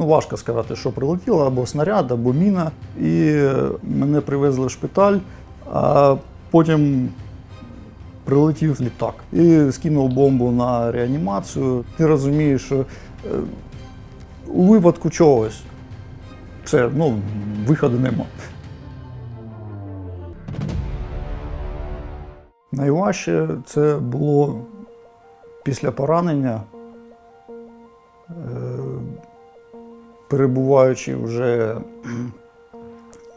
Ну, важко сказати, що прилетіло, або снаряд, або міна. І мене привезли в шпиталь, а потім прилетів літак і скинув бомбу на реанімацію. Ти розумієш, що е, у випадку чогось все, ну, виходу нема. Найважче це було після поранення, е, перебуваючи вже е,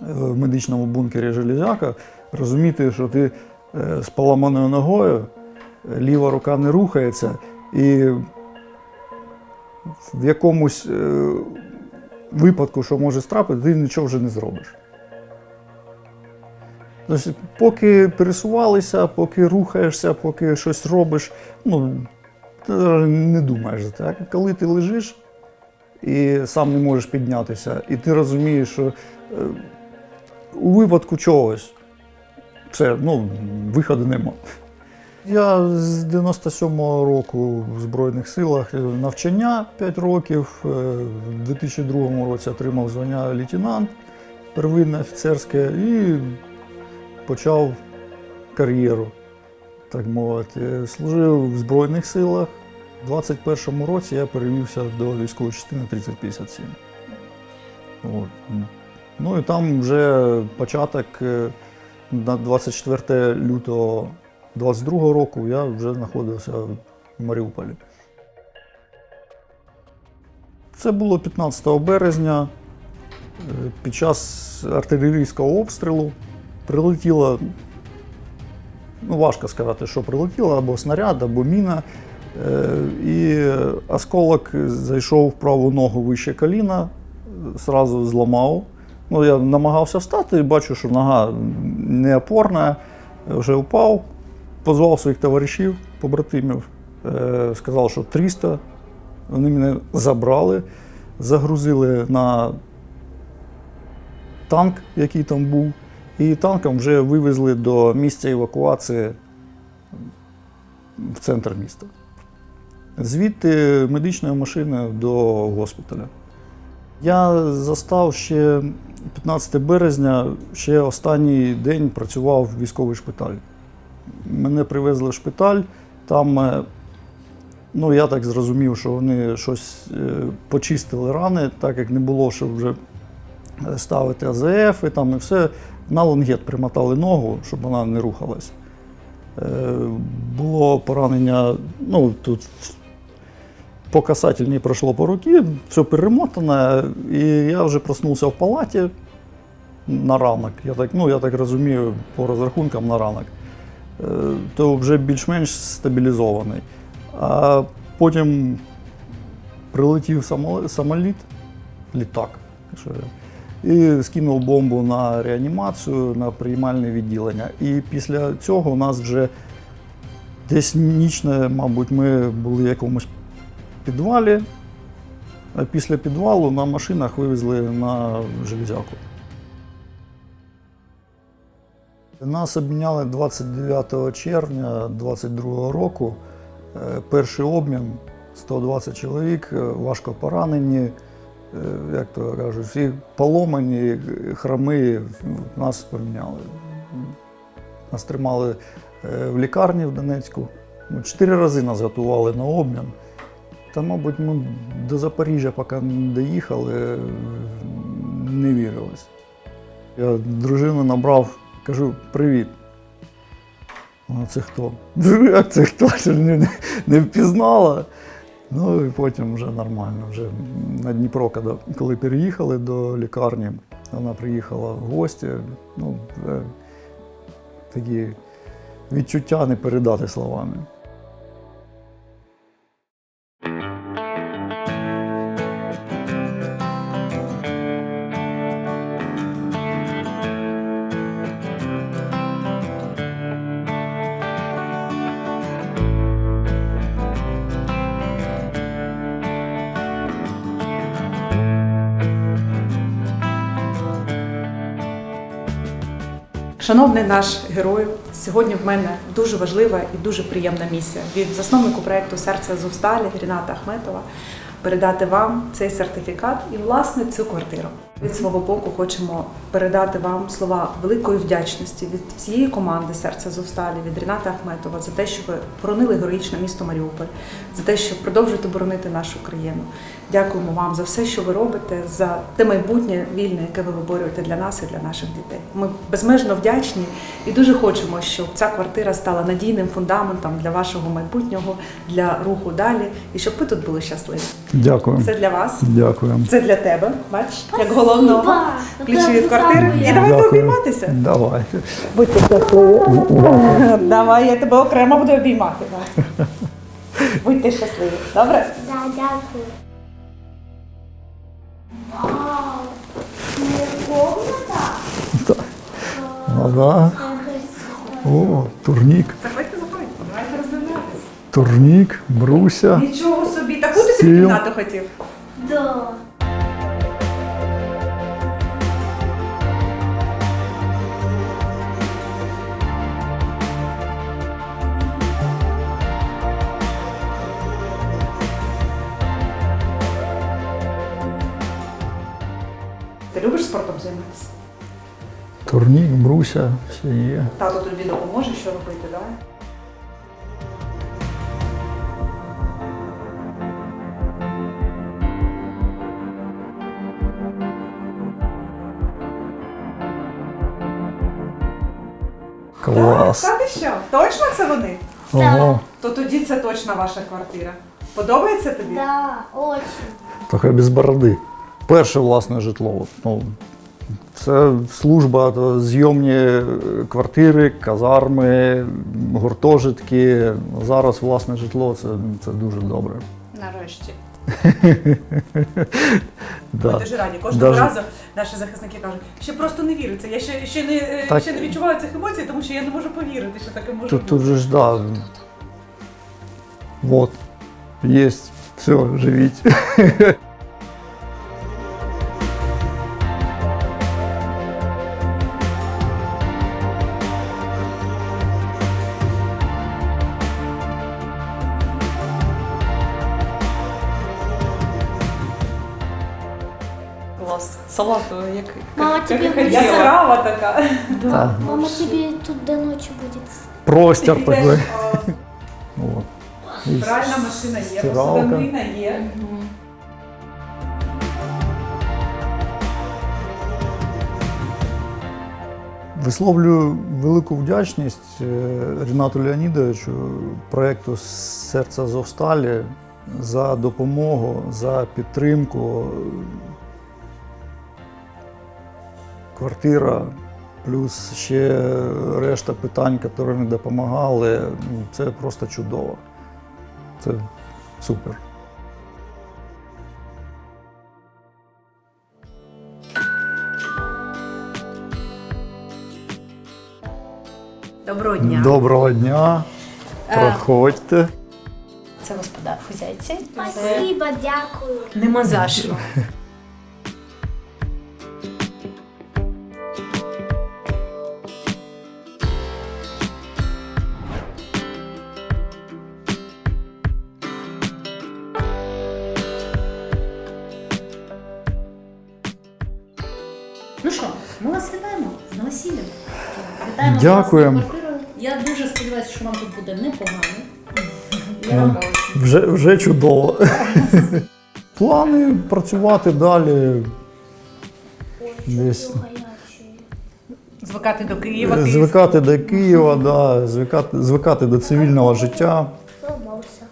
в медичному бункері Железяка, розуміти, що ти е, з поламаною ногою, ліва рука не рухається, і в якомусь е, випадку, що може страпити, ти нічого вже не зробиш. Тобто, поки пересувалися, поки рухаєшся, поки щось робиш, ну, ти не думаєш. А коли ти лежиш і сам не можеш піднятися, і ти розумієш, що е, у випадку чогось все, ну, виходу нема. Я з 97-го року в Збройних силах е, навчання 5 років. Е, В 2002 році отримав звання лейтенант первинне офіцерське і почав кар'єру, так мовити. Служив в Збройних силах. У 21-му році я перевівся до військової частини 3057. От. Ну і там вже початок е, на 24 лютого 22 року я вже знаходився в Маріуполі. Це було 15 березня. Е, Під час артилерійського обстрілу прилетіло, ну важко сказати, що прилетіло, або снаряд, або міна. Е, І осколок зайшов в праву ногу вище коліна, зразу зламав. Ну, я намагався встати і бачу, що нога неопорна, вже впав. Позвав своїх товаришів, побратимів, е, сказав, що 300. Вони мене забрали, загрузили на танк, який там був, і танком вже вивезли до місця евакуації в центр міста. Звідти медичною машиною до госпіталя. Я застав ще 15 березня, ще останній день працював в військовий шпиталь. Мене привезли в шпиталь, там, е, ну я так зрозумів, що вони щось е, почистили рани, так як не було, щоб вже е, ставити АЗФ і там і все. На лонгет примотали ногу, щоб вона не рухалась. Було поранення, ну тут по касательній пройшло по руці, все перемотане, і я вже проснувся в палаті на ранок. Я так, ну, я так розумію, по розрахункам на ранок. Е, То вже більш-менш стабілізований. А потім прилетів самоліт, літак. І скинув бомбу на реанімацію, на приймальне відділення. І після цього у нас вже десь нічне, мабуть, ми були якомусь підвалі. А після підвалу на машинах вивезли на железяку. Нас обміняли 29 червня 2022 року. Е, Перший обмін 120 чоловік, е, важко поранені, е, як то кажуть, всі поломані, хроми, нас поміняли. Нас тримали е, в лікарні в Донецьку. Чотири рази нас готували на обмін. Та, мабуть, ми до Запоріжжя, поки не доїхали, не вірилось. Я дружину набрав, кажу, привіт. Вона це хто? А це хто? Не, не, впізнала. Ну і потім вже нормально. Вже на Дніпро, коли переїхали до лікарні, вона приїхала в гості. Ну, е, такі відчуття не передати словами. Шановний наш герою, сьогодні в мене дуже важлива і дуже приємна місія від засновнику проекту Серце Зовсталі Ріната Ахметова. передати вам цей сертифікат і власне цю квартиру. Від свого боку хочемо передати вам слова великої вдячності від всієї команди серця Зовсталі, від Ріната Ахметова за те, що ви боронили героїчне місто Маріуполь, за те, що продовжуєте боронити нашу країну. Дякуємо вам за все, що ви робите, за те майбутнє вільне, яке ви виборюєте для нас і для наших дітей. Ми безмежно вдячні і дуже хочемо, щоб ця квартира стала надійним фундаментом для вашого майбутнього, для руху далі, і щоб ви тут були щасливі. Дякую. Це для вас. Дякую. Це для тебе, бач, як головного. Ключі від квартири. І давайте обійматися. Давайте. Будьте щасливі. Давай, я тебе окремо буду обіймати. Будьте щасливі. Добре? Да, дякую. Вау! Ага. О, турнік. Заходьте, заходьте, давайте роздивлятися. Турнік, бруся. Нічого собі, таку ти собі Стіл. кімнату хотів. Да. Спортом займатися? Турнік, бруся, все є. Тато тобі допоможе, що робити, давай. Клас. Так, та ти що? Точно це вони? Ого. То тоді це точно ваша квартира. Подобається тобі? Да, очень. Трохи без бороди. Перше власне житло. Ну, це служба, то зйомні квартири, казарми, гуртожитки. Зараз власне житло це, це дуже добре. Нарешті. Да. Ми дуже раді. Кожного Даже- разу наші захисники кажуть, ще просто не віриться. Я ще, ще, не, е, Так. ще не відчуваю цих емоцій, тому що я не можу повірити, що таке може Тут, бути. тут же ж, да. Вот. Есть. Все, живіть. Салату, як, Мама, як- тобі як буде- яскрава така. Так. Мама, тебе тут до ночи будет. Простір такий. От. І Пральна машина є, стиралка. посудомийна є. Висловлюю велику вдячність е, Рінату Леонідовичу, проєкту Серце Азовсталі за допомогу, за підтримку. Квартира, плюс ще решта питань, які не допомагали. Ну, Це просто чудово. Це супер. Доброго дня. Доброго дня. Проходьте. Це господар хозяйці. Спасибо, дякую. Нема за що. Ну що, ми вас вітаємо з новосіллям. Вітаємо Дякуємо. квартирою. Я дуже сподіваюся, що вам тут буде непогано. Я вам Вже, вже чудово. Плани працювати далі. Десь Звикати до Києва. Київ. звикати до Києва, да, звикати, звикати до цивільного життя.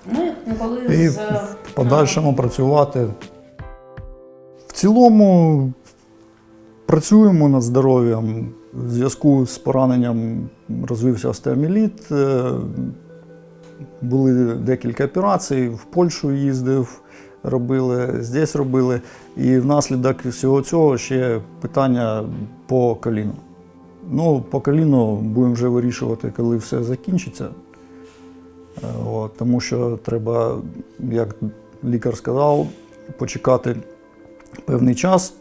Ми коли і з в подальшому працювати. В цілому працюємо над здоров'ям. В зв'язку з пораненням розвився остеоміліт. е, Були декілька операцій, в Польщу їздив, робили, здесь робили. І внаслідок всього цього ще питання по коліну. Ну, по коліну будемо вже вирішувати, коли все закінчиться. Е, От, тому що треба, як лікар сказав, почекати певний час.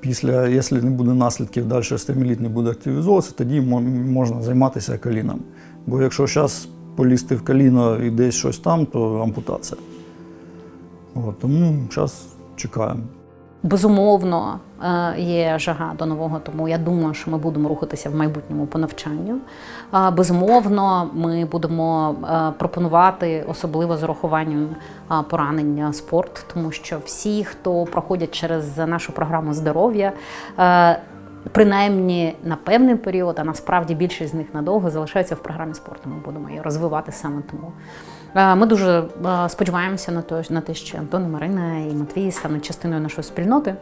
Після, якщо не буде наслідків, далі стеміліт не буде активізовуватися, тоді можна займатися коліном. Бо якщо зараз полізти в коліно і десь щось там, то ампутація. От, тому зараз чекаємо. Безумовно, е, є жага до нового, тому я думаю, що ми будемо рухатися в майбутньому по навчанню. Е, Безумовно, ми будемо е, пропонувати, особливо з урахуванням е, поранення спорт, тому що всі, хто проходять через нашу програму здоров'я, е, принаймні на певний період, а насправді більшість з них надовго залишаються в програмі спорту. Ми будемо її розвивати саме тому. Е, Ми дуже е, сподіваємося на те, на те, що Антон, Марина і Матвій стануть частиною нашої спільноти.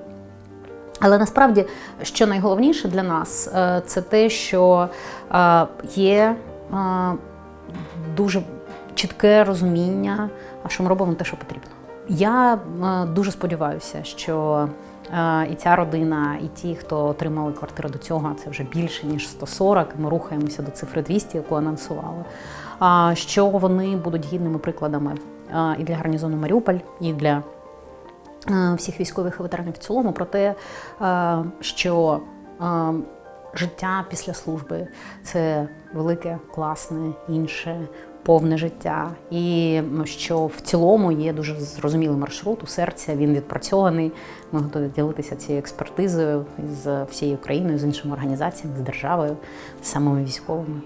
Але насправді, що найголовніше для нас, е, це те, що є дуже чітке розуміння, що ми робимо те, що потрібно. Я дуже сподіваюся, що і ця родина, і ті, хто отримали квартиру до цього, це вже більше ніж 140, Ми рухаємося до цифри 200, яку анонсували. Що вони будуть гідними прикладами і для гарнізону Маріуполь, і для всіх військових і ветеранів в цілому про те, що життя після служби це велике, класне, інше, повне життя. І що в цілому є дуже зрозумілий маршрут у серця, він відпрацьований. Ми готові ділитися цією експертизою з всією Україною, з іншими організаціями, з державою, з самими військовими.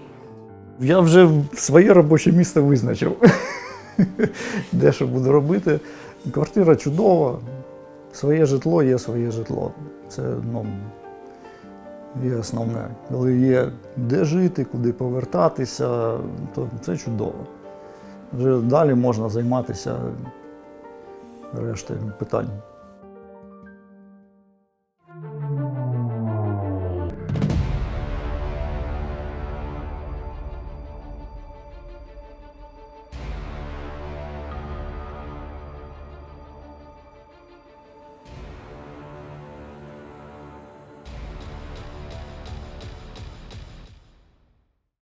Я вже своє робоче місце визначив, де що буду робити. Квартира чудова, своє житло є своє житло. Це ну, є основне. Коли є де жити, куди повертатися, то це чудово. Вже далі можна займатися рештою питань.